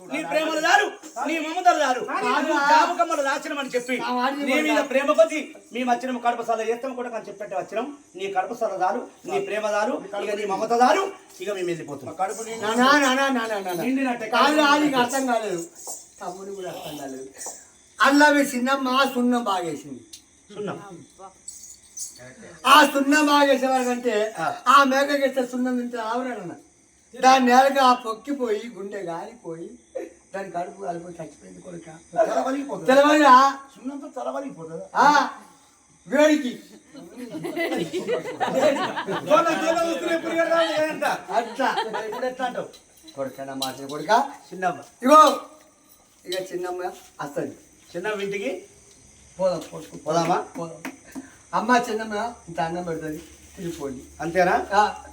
నీ ప్రేమలు దారు నీ మమతలు దారు. జామకమ్మలు దాచినం అని చెప్పి నీ మీద ప్రేమ కొద్ది మేము వచ్చిన కడపసాల చేస్తాం కూడా అని చెప్పట్టు వచ్చినాం. నీ కడపసాల దారు నీ ప్రేమ దారు ఇక నీ మమత దారు ఇక మేము వెళ్ళిపోతున్నాం కడుపు నిండినట్టే కాదు ఆడికి అర్థం కాలేదు. తమ్ముడు కూడా అర్థం కాలేదు. అల్లా మీ చిన్నమ్మ సున్నం బాగేసింది సున్నం. ఆ సున్నం బాగేసే వాళ్ళకంటే ఆ. మేకకెత్తే సున్నం తింటే ఆవరణ దాని నేలకి ఆ పొక్కిపోయి గుండె గాలిపోయి దాని కడుపు కాలిపోయి చచ్చిపోయింది కొడుక. తలవలిగిపోతుంది తెలవదా సున్నంతో తలవలిగిపోతుంది వేడికి. అట్లా. మరి ఇప్పుడు ఎట్లా అంటావు? కొడుక నా మాట కొడుక? చిన్నమ్మ. ఇగో. ఇక చిన్నమ్మ వస్తుంది చిన్న ఇంటికి? పోదాం కొడుకు పోదామా? పోదాం. అమ్మ చిన్నమ్మ ఇంత అన్నం పెడుతుంది. తిరిగిపోండి అంతేనా?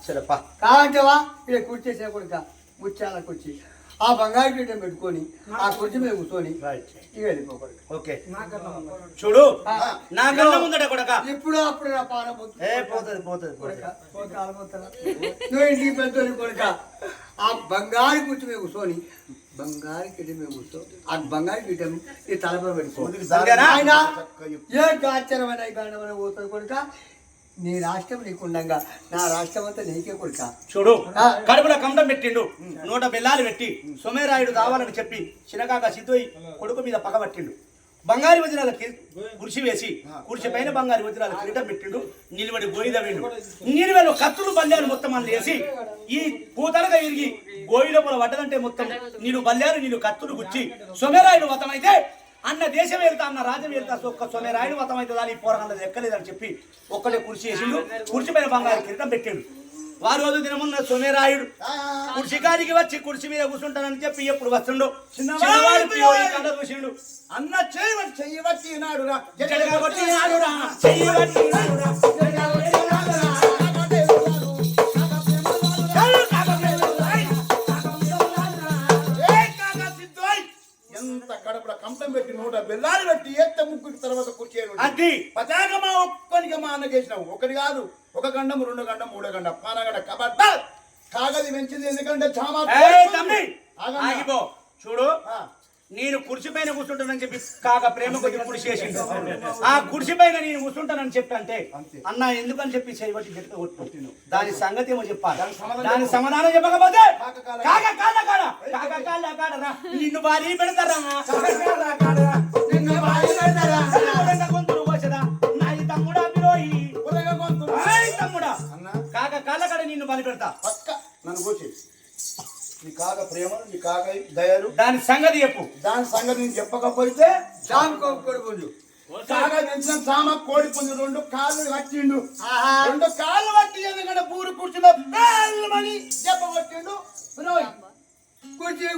సరేపా కావంటవా ఇక్కడ కూర్చేసే కొడుక. ముత్యాల కుర్చీ ఆ బంగారు గిడ్డ పెట్టుకొని ఆ కుర్చీ మీద కూర్చొని రైట్ ఇక వెళ్ళిపోకూడదు. ఓకే చూడు. ఆ, నా కళ్ళ ముందట కొడక. ఇప్పుడు అప్పుడు నా పాల ఏ పోతుంది పోతుంది కొడుక? నువ్వు ఇంటికి పెద్దోని కొడుక. ఆ బంగారు కుర్చీ మీద కూర్చొని బంగారు గిడ్డ మీద కూర్చో ఆ బంగారు గిడ్డ ఈ తలపై పెట్టుకో. అంతేనా? ఆయన ఏ ఆశ్చర్యమైన గాండమైన పోతుంది కొడుక? నీ రాష్ట్రం నీకుండగా. నా రాష్ట్రం అంతా నీకే కొడుక. చూడు. కడుపులో కండం పెట్టిండు నూట బెల్లాలు పెట్టి సోమేరాయుడు కావాలని చెప్పి చిన్నకాక సిద్ధోయి కొడుకు మీద పగబట్టిండు బంగారు వజ్రాల కి- కుర్చీ వేసి కుర్చీ పైన బంగారు వజ్రాల కిరీటం పెట్టిండు నిలబడి గోయిద వెండు. నిలువెలు కత్తులు బల్లాలు మొత్తం అని వేసి ఈ పూతడగా ఇరిగి గోయిలోపల పడ్డదంటే మొత్తం నీళ్ళు బల్లాలు నీళ్ళు కత్తులు గుచ్చి సోమేరాయుడు వతమైతే అన్న దేశం వెళ్తా అన్న రాజ్యం వెళ్తా ఒక్క సోమేరాయుడు వతమైతే దాని పోరాళ్ళది ఎక్కలేదని చెప్పి ఒక్కడే కుర్చీ వేసిండు. కుర్చీ పైన బంగారు కిరీటం పెట్టిండు. వారు రోజు దినమున్న సోమేరాయుడు కుర్చీ కాడికి వచ్చి కుర్చీ మీద కూర్చుంటానని చెప్పి ఎప్పుడు వస్తుండో చిన్నవాడు చూసిండు అన్న కొట్టినాడురా, చెయ్యి కంపం పెట్టి నూట బెల్లాలు పెట్టి ఎత్త ముగ్గురు తర్వాత కూర్చేరు అది. పతాకమా ఒక్కనికి మా అన్నకేసినావు ఒకటి కాదు ఒక గండం రెండు గండం మూడో గండం పానగడ కబడ్డ. కాగది పెంచింది ఎందుకంటే చామా. ఆగిపో. చూడు నేను కుర్చీ పైన కూర్చుంటానని చెప్పి కాక ప్రేమ కొద్ది కుర్చీ చేసిండు ఆ కుర్చీ పైన నేను కూర్చుంటానని చెప్పి అంటే అంతే. అన్న ఎందుకని చెప్పి చేయబట్టి గట్టిగా కొట్టు? దాని సంగతి ఏమో చెప్పాలి. దాని సమాధానం చెప్పకపోతే కాక కాళ్ళ కాడ కాక కాళ్ళ కాడరా నిన్ను భారీ పెడతారా? నిన్ను భారీ పెడతారా? గొంతులు తమ్ముడా బిరోయి కాక కాళ్ళ కాడ నిన్ను బలి పెడతా. నన్ను కూర్చి నీ కాక ప్రేమ నీ కాక దయలు. దాని సంగతి చెప్పు. దాని సంగతి నేను చెప్పకపోతే జామ్ కొడుకుండు కాగా పెంచిన చామ కోడి పుంజు రెండు కాళ్ళు కట్టిండు. ఆహా. రెండు కాళ్ళు పట్టి ఎందుకంటే పూరు కూర్చున్న బేల్మని చెప్పబట్టిండు వినోయ్. కుర్చీ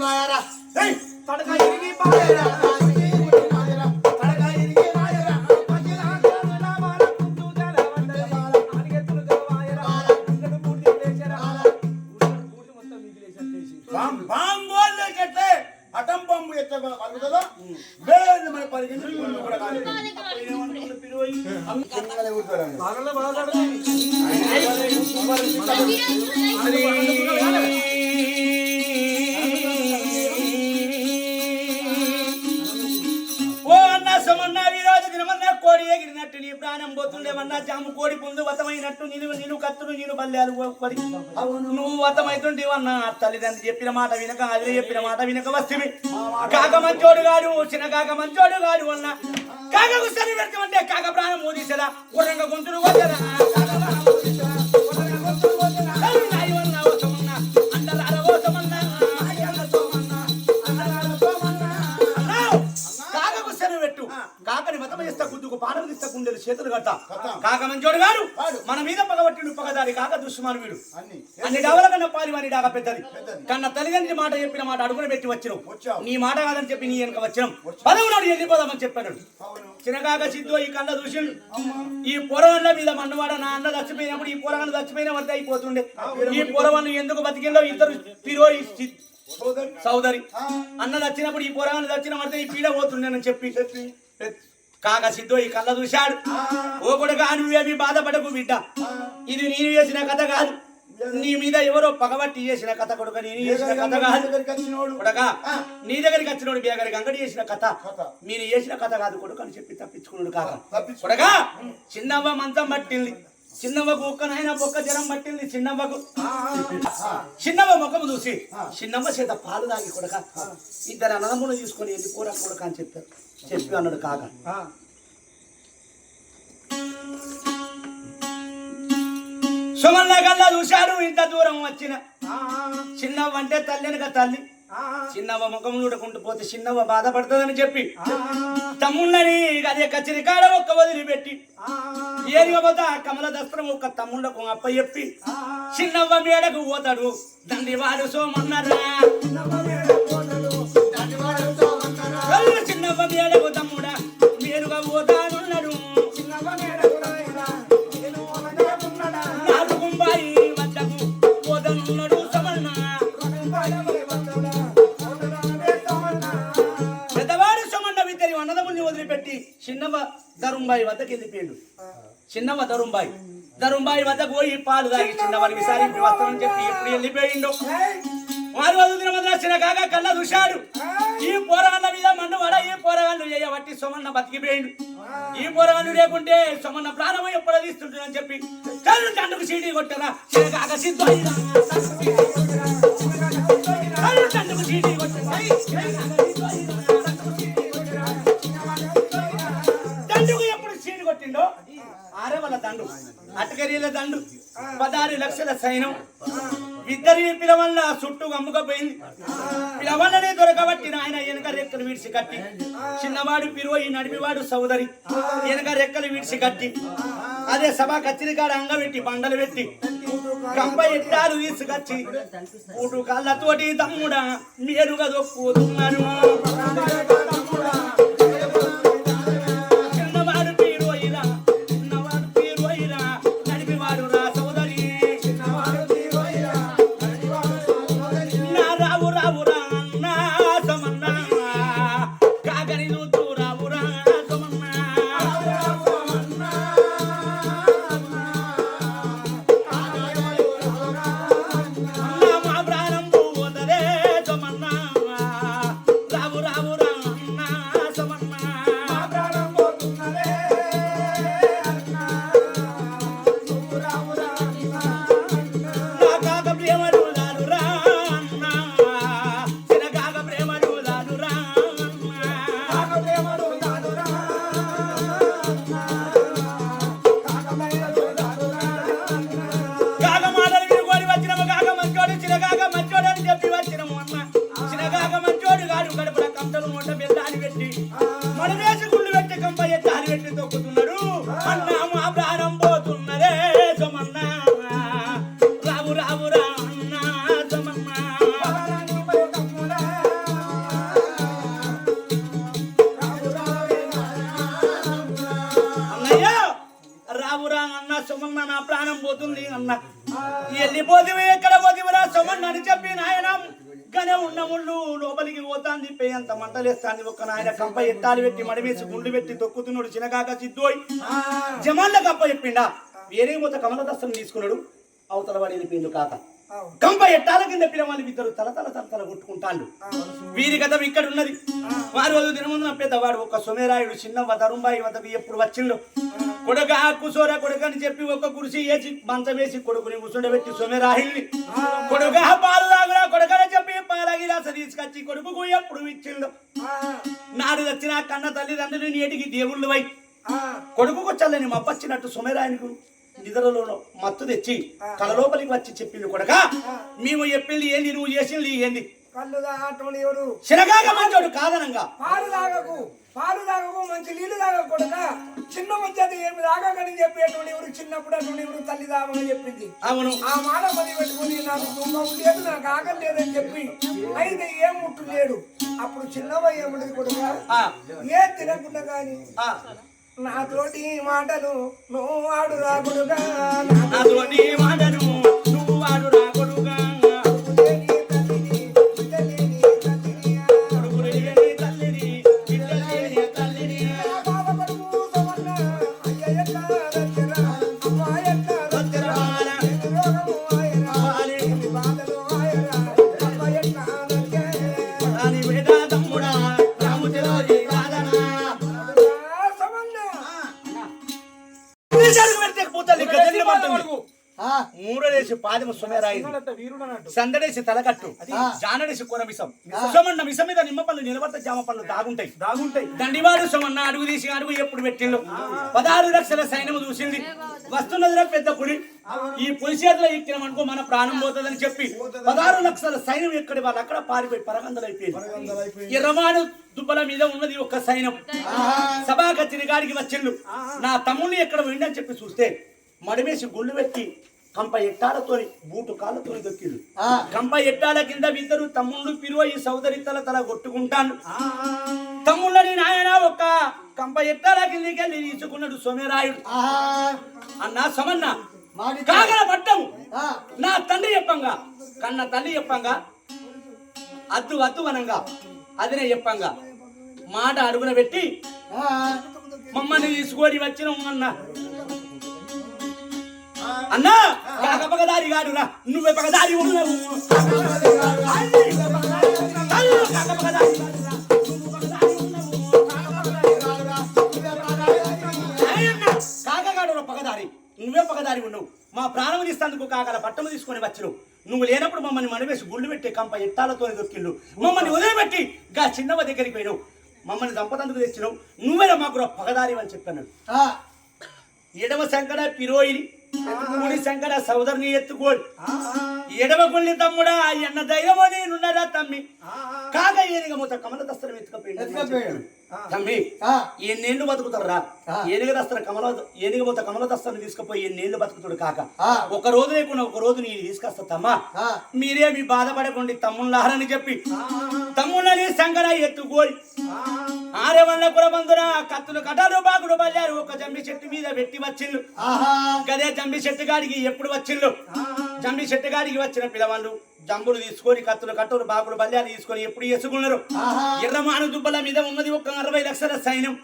మాయరా. ఏయ్, తడక అటం బాంబు ఎట్లా పలుకుతుందో బేల్మని పలికింది పుంజు కూడా కాలేదు. ఎగిరినట్టు నీ ప్రాణం పోతుండేమన్నా జాము కోడి పుందు వతమైనట్టు నిలువ నిలు కత్తులు నీళ్ళు బల్లాలు పడి. నువ్వు వతమైతుండేవన్నా? తల్లిదండ్రులు చెప్పిన మాట వినక అది చెప్పిన మాట వినక వస్తుంది కాక మంచోడు గాడు చిన్న కాక మంచోడు గాడు అన్న. కాకకు సరి పెడతామంటే కాక ప్రాణం మోదీసదా? గుర్రంగా గొంతులు వచ్చరా పానం చేతులు కట్ట. కాక మంచోడు గాడు మన మీద పగబట్టిండు పగదారి కాక దుష్మాను వీడు. అన్ని. డవల కన్నా పాలి వాని డాగా పెద్దది. కన్న తల్లిదండ్రి మాట చెప్పిన మాట అడుగున పెట్టి వచ్చినావు. నీ మాట కాదని చెప్పి నీ వెనక వచ్చినాం పదవు నాడు వెళ్ళిపోదామని చెప్పాడు. చిన్నగాక సిద్ధు ఈ కళ్ళ చూసిండు. ఈ పొరవన్ల మీద మన్నవాడ నా అన్న చచ్చిపోయినప్పుడు ఈ పొరగన్ను చచ్చిపోయిన వద్ద అయిపోతుండే. ఈ పొరవన్ను ఎందుకు బతికిందో ఇద్దరు సి- సోదరి. అన్న చచ్చినప్పుడు ఈ పొరగన్ను చచ్చిన పడితే ఈ పీడ పోతుండేనని చెప్పి. చెప్పి. కాక సిద్ధు ఈ కళ్ళ చూశాడు. ఓ కొడుకా నువ్వేమి బాధపడకు బిడ్డ. ఇది నేను వేసిన కథ కాదు. నీ మీద ఎవరో పగబట్టి చేసిన కథ కొడుక నేను చేసిన కథ కాదు. కొడక నీ దగ్గరికి వచ్చినోడు మీ దగ్గరికి అంగడి చేసిన కథ. మీరు చేసిన కథ కాదు కొడుకు అని చెప్పి తప్పించుకున్నాడు కాక. కొడక చిన్నవ్వ మంచం పట్టింది. చిన్నవ్వకు ఒక్కనైనా ఒక్క జ్వరం పట్టింది చిన్నవ్వకు. చిన్నవ్వ ముఖము చూసి చిన్నవ్వ చేత పాలు తాగి కొడక ఇద్దరు అన్నదమ్ములు తీసుకొని వెళ్ళి కూర కొడక అని చెప్పారు. చెప్పి అన్నాడు కాక సుమల్ల గల్లా చూశాడు ఇంత దూరం వచ్చిన. చిన్నవ్వ అంటే తల్లి అనక తల్లి. చిన్నవ్వ ముఖం చూడకుంటూ పోతే చిన్నవ్వ బాధపడుతుందని చెప్పి తమ్ముళ్ళని అదే కచ్చిరి కాడ ఒక్క వదిలిపెట్టి ఏరిగా పోతా కమల దస్త్రం ఒక తమ్ముళ్ళకు అప్ప చెప్పి చిన్నవ్వ మేడకు పోతాడు. దండి వాడు సోమన్నరా. చిన్నవ్వ మేడకు చిన్నవ ధరుంబాయి వద్దకు వెళ్ళిపోయాడు. చిన్నవ ధరుంబాయి. ధరుంబాయి వద్దకు పోయి పాలు తాగి చిన్నవాడికి విసారించి వస్తానని చెప్పి ఎప్పుడు వెళ్ళిపోయిండు. వారు వదులుతున్న మద్రాసిన కాక కళ్ళ చూశాడు ఈ పోరగాళ్ళ మీద మన్ను వడ ఈ పోరగాళ్ళు చేయబట్టి సొమన్న బతికిపోయిండు. ఈ పోరగాళ్ళు లేకుంటే సొమన్న ప్రాణం ఎప్పుడో తీస్తుంటుందని చెప్పి కళ్ళు తండ్రికి సీడీ కొట్టరా? కాక సిద్ధు కళ్ళు తండ్రికి సీడీ కొట్టరా? ఆరవల దండు అటకరీల దండు పదహారు లక్షల సైన్యం. ఇద్దరి పిలవల్ల చుట్టూ అమ్ముకపోయింది. పిలవల్లనే దొరకబట్టిన ఆయన వెనక రెక్కలు విడిచి కట్టి చిన్నవాడు పిరువయి నడిపివాడు సోదరి వెనక రెక్కలు విడిచి కట్టి అదే సభ కచ్చిరికాడ అంగబెట్టి బండలు పెట్టి కంప ఎట్టాలు తీసుకొచ్చి ఊటు కళ్ళతోటి తమ్ముడా మీరుగా దొక్కుతున్నాను పేయంత మంటలేస్తాంది ఒక్క నాయన కంప ఎట్టాలు పెట్టి మడివేసి గుండు పెట్టి తొక్కుతున్నాడు చిన్నగాక సిద్ధోయ్. జమాన్ల కంప చెప్పిండా? వేరే కమల దస్తం తీసుకున్నాడు. అవతల వాడి వెళ్ళిపోయిండు కాక. కంప ఎట్టాల కింద పిల్లవాళ్ళు ఇద్దరు తల తల తల తల కొట్టుకుంటాళ్ళు వీరి కథ ఇక్కడ ఉన్నది. వారు రోజు దినమున పెద్దవాడు ఒక సుమేరాయుడు చిన్న తరుంబాయి వద్దకు ఎప్పుడు వచ్చిండు. కొడుక కుసోర కొడుకు అని చెప్పి ఒక కుర్చీ వేసి మంచం వేసి కొడుకుని కూర్చుండబెట్టి సుమేరాహిల్ని కొడుక పాలు తాగురా కొడుకని చెప్పి పాలగిరాస తీసుకొచ్చి కొడుకు ఎప్పుడు ఇచ్చిండు? నాడు వచ్చిన కన్న తల్లిదండ్రులు నేటికి దేవుళ్ళు వై. కొడుకుకు చల్లని మప్పచ్చినట్టు సుమేరాయనికి నిద్రలో మత్తు తెచ్చి కల లోపలికి వచ్చి చెప్పింది కొడక మేము చెప్పింది ఏంది? నువ్వు చేసింది ఏంది? కళ్ళు తాగటం ఎవరు శనగాక మంచోడు కాదనంగా. పాలు తాగకు పాలు తాగకు మంచి నీళ్ళు తాగకూడదా చిన్న వచ్చేది ఏమి తాగకని చెప్పేటువంటి ఎవరు చిన్నప్పుడు అటువంటి ఎవరు తల్లి తాగమని చెప్పింది. అవును. ఆ మాట పని పెట్టుకుని నాకు దుఃఖం లేదు నాకు ఆకలి లేదని చెప్పి అయితే ఏం ముట్టు లేడు. అప్పుడు చిన్నవ ఏముండదు కొడుక? ఏ తినకుండా కానీ నాతోటి మాటలు నువ్వు వాడు రాకుడుగా నాతోటి మాటను నువ్వు వాడు రా పాదము సుమేరాయి సందడేసి తలకట్టు. జానడేసి కూర మిసం సొమన్న మిసం మీద నిమ్మ పళ్ళు నిలబడితే జామ పళ్ళు దాగుంటాయి. దాగుంటాయి. దండివాడు సొమన్న అడుగు తీసి అడుగు ఎప్పుడు పెట్టిండు? పదహారు లక్షల సైన్యము చూసింది. వస్తున్నదిరా పెద్ద పులి ఈ పులి చేతిలో ఎక్కినామనుకో మన ప్రాణం పోతుందని చెప్పి పదహారు లక్షల సైన్యం ఎక్కడి వాళ్ళు? అక్కడ పారిపోయి పరగందలైపోయింది. ఈ రమాను దుబ్బల మీద ఉన్నది ఒక సైన్యం. సభాగతిని గారికి వచ్చిండు. నా తమ్ముళ్ళు ఎక్కడ పోయిండని చెప్పి చూస్తే మడిమేసి గుళ్ళు పెట్టి కంప ఎట్టాలతో బూటు కాళ్ళతో దొక్కిండు. కంప ఎట్టాల కింద ఇద్దరు తమ్ముళ్ళు పిలువ ఈ సోదరి తల తల కొట్టుకుంటాను తమ్ముళ్ళని నాయన ఒక్క కంప ఎట్టాల కిందకి వెళ్ళి తీసుకున్నాడు సోమరాయుడు. అన్న సమన్న కాగల పట్టము. నా తండ్రి చెప్పంగా కన్న తల్లి చెప్పంగా అద్దు అద్దు అనంగా అదినే చెప్పంగా మాట అడుగున పెట్టి మమ్మల్ని తీసుకొని వచ్చిన అన్న. అన్నా కాక పగదారి గాడురా నువ్వే పగదారి ఉన్నావు కాక పగదారి నువ్వు పగదారి నువ్వే ఉన్నావు మా ప్రాణం తీస్తాందుకు కాకల పట్టము తీసుకొని వచ్చినావు నువ్వు లేనప్పుడు మమ్మల్ని మనవేసి గుళ్ళు పెట్టి కంప ఎట్టాలతో దొక్కిళ్ళు. మమ్మల్ని వదిలిపెట్టి గా చిన్నవ దగ్గరికి పోయినావు. మమ్మల్ని దంపతందుకు తెచ్చినావు. నువ్వేనా మాకు పగదారి అని చెప్పాను. ఎడమ సంకట పిరోయిని కుడి సంకట సోదరుని ఎత్తుకోడు. ఎడమ కొల్లి తమ్ముడా ఎన్న ధైర్యమో నేనున్నరా తమ్మి? కాక ఏనుగ మూత కమల దస్తరం ఎత్తుకపోయాడు. తమ్మి ఎన్నేళ్ళు బతుకుతారా ఆ. ఏనుగ దస్తర కమల ఏనుగ మూత కమల దస్తరం తీసుకుపోయి ఎన్నేళ్ళు బతుకుతాడు కాక. ఒక రోజు లేకుండా ఒక రోజు నేను తీసుకొస్తా తమ్మా. ఆ. మీరేమి బాధపడకండి తమ్ముళ్ళారని చెప్పి. తమ్ముళ్ళని సంగర ఎత్తుకోడి ఆరే వాళ్ళ కులబందున కత్తులు కటాలు బాగుడు బల్లారు ఒక జమ్మి చెట్టు మీద పెట్టి ఆహా. గదే జంబి చెట్టు గాడికి ఎప్పుడు వచ్చిళ్ళు? జంబి చెట్టు గాడికి వచ్చిన పిల్లవాళ్ళు. జంబులు తీసుకొని కత్తులు కట్టులు బాకులు బల్యాలు తీసుకొని ఎప్పుడు వేసుకున్నారు ఆహా. ఎర్రమాను దుబ్బల మీద ఉన్నది ఒక అరవై లక్షల సైన్యం.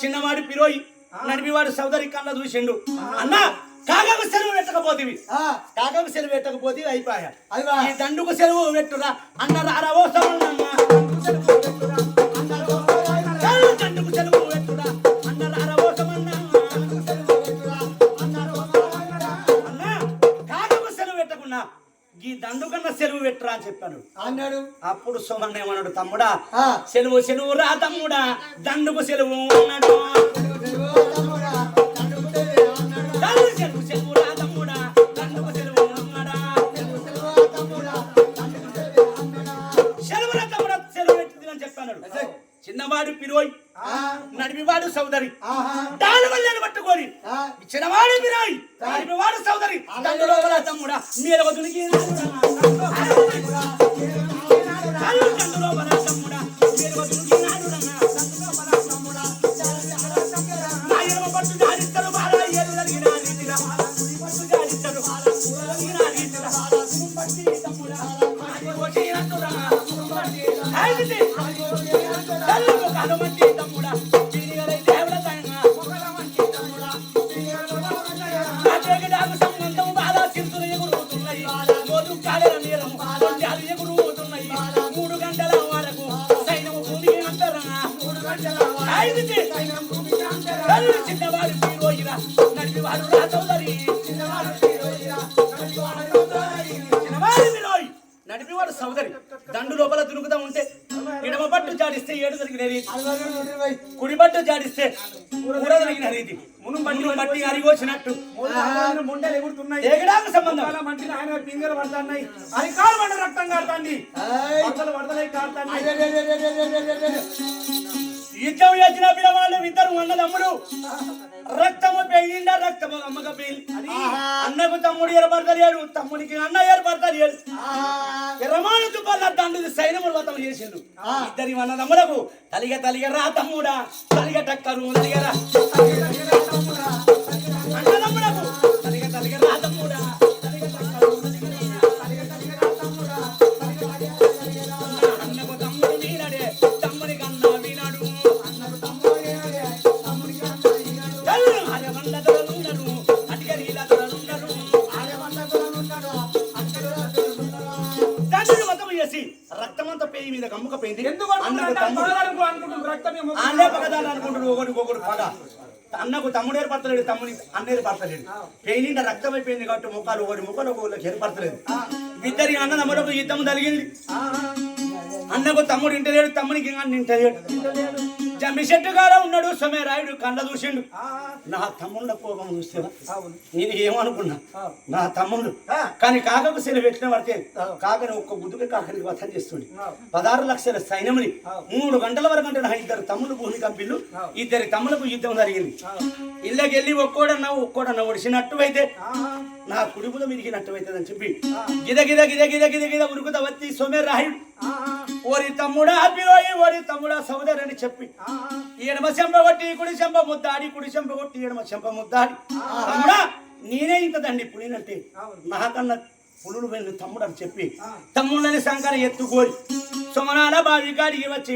చిన్నవాడు పిరోయి నడిపివాడు సోదరి కళ్ళ చూసిండు. అన్న కాగకు సెలవు పెట్టకపోతేవి. ఆ, కాగకు సెలవు పెట్టకపోతే అయిపోయా. ఈ దండుకు సెలవు పెట్టురా. అన్న రారావో సమన్నమ్మ. అన్నాడు. అప్పుడు సోమన్న ఏమన్నాడు తమ్ముడా. సెలవు సెలవు రా తమ్ముడా దండుకు సెలవు అన్నాడు. చిన్నవాడు పిరోయ్ నడిపివాడు సోదరి. ఆహా. దాని వల్లని పట్టుకొని చిన్నవాడు పిరోయ్ నడిపివాడు సోదరి. లోపల తమ్ముడా మీరు వదునికి Claro, maldita mula. రెండు, ఇరవై. కుడి పట్టు జాడిస్తే కూర జరిగిన రీతి. మును మట్టి మట్టి అరిగోచినట్టు ముండలు ఎగురుతున్నాయి. ఏగడానికి సంబంధం. మంచి ఆయన పింగలు పడుతున్నాయి. అది కాలు పడ్డ రక్తం కాడుతుంది ఆయ్. వరదలు వరదలై యుద్ధం చేసిన పిల్లవాళ్ళు ఇద్దరు అన్నదమ్ముడు రక్తము పెళ్ళిండా రక్తము అమ్మక పెళ్ళి అన్నకు తమ్ముడు ఏర్పడతలేడు తమ్ముడికి అన్న ఏర్పడతలేడు ఆహా. రమాను తుప్పల దండు సైన్యములు వతం చేసిండు. ఇద్దరి అన్నదమ్ములకు తలిగ తలిగ రా తమ్ముడా తలిగ టక్కరు తలిగరా అన్నే పగదాలు అనుకుంటాడు ఒకరికి ఒకరు పగ. అన్నకు తమ్ముడు ఏర్పడతలేడు తమ్ముని అన్న ఏర్పడతలేడు. పెయినింట రక్తం అయిపోయింది కాబట్టి ముఖాలు ఒకరి ముఖాలు ఒకరికి ఏర్పడతలేదు. ఇద్దరి అన్న తమ్ముడు యుద్ధం జరిగింది. అన్నకు తమ్ముడు ఇంటలేడు తమ్మునికి అన్న ఇంటలేడు. జమ్మిశెట్టు గారు ఉన్నాడు? సోమేరాయుడు కండ చూసిండు. నా తమ్ముళ్ళ కోపం చూస్తేవా? నేను ఏమనుకున్నా నా తమ్ముడు కానీ కాకకు సెలవు పెట్టిన పడితే కాకని ఒక్క గుద్దుకి కాకనికి వధం చేస్తుండే. పదహారు లక్షల సైన్యముని మూడు గంటల వరకు అంటే నా ఇద్దరు తమ్ముడు భూమి కంపిల్లు ఇద్దరి తమ్ములకు యుద్ధం జరిగింది. ఇళ్ళకెళ్ళి ఒక్కోడన్నా ఒక్కోడన్నా ఒడిసినట్టు అయితే నా కుడుపుల మిరిగినట్టు అవుతుంది అని చెప్పి గిద గిద గిద గిద గిద గిద ఉరుకుత వచ్చి సోమేరాయుడు ఓరి తమ్ముడా అబ్బిరోయి ఓరి తమ్ముడా సోదరు అని చెప్పి ఎడమ చెంప కొట్టి కుడి చెంప ముద్దాడి కుడి చెంప కొట్టి ఎడమ చెంప ముద్దాడి. తమ్ముడా నేనే ఇంత దండి పులినంటే నాకన్నా పులులు వెళ్ళి తమ్ముడు అని చెప్పి తమ్ముళ్ళని సంకర ఎత్తుకోరి. సుమనాల బావి కాడికి వచ్చి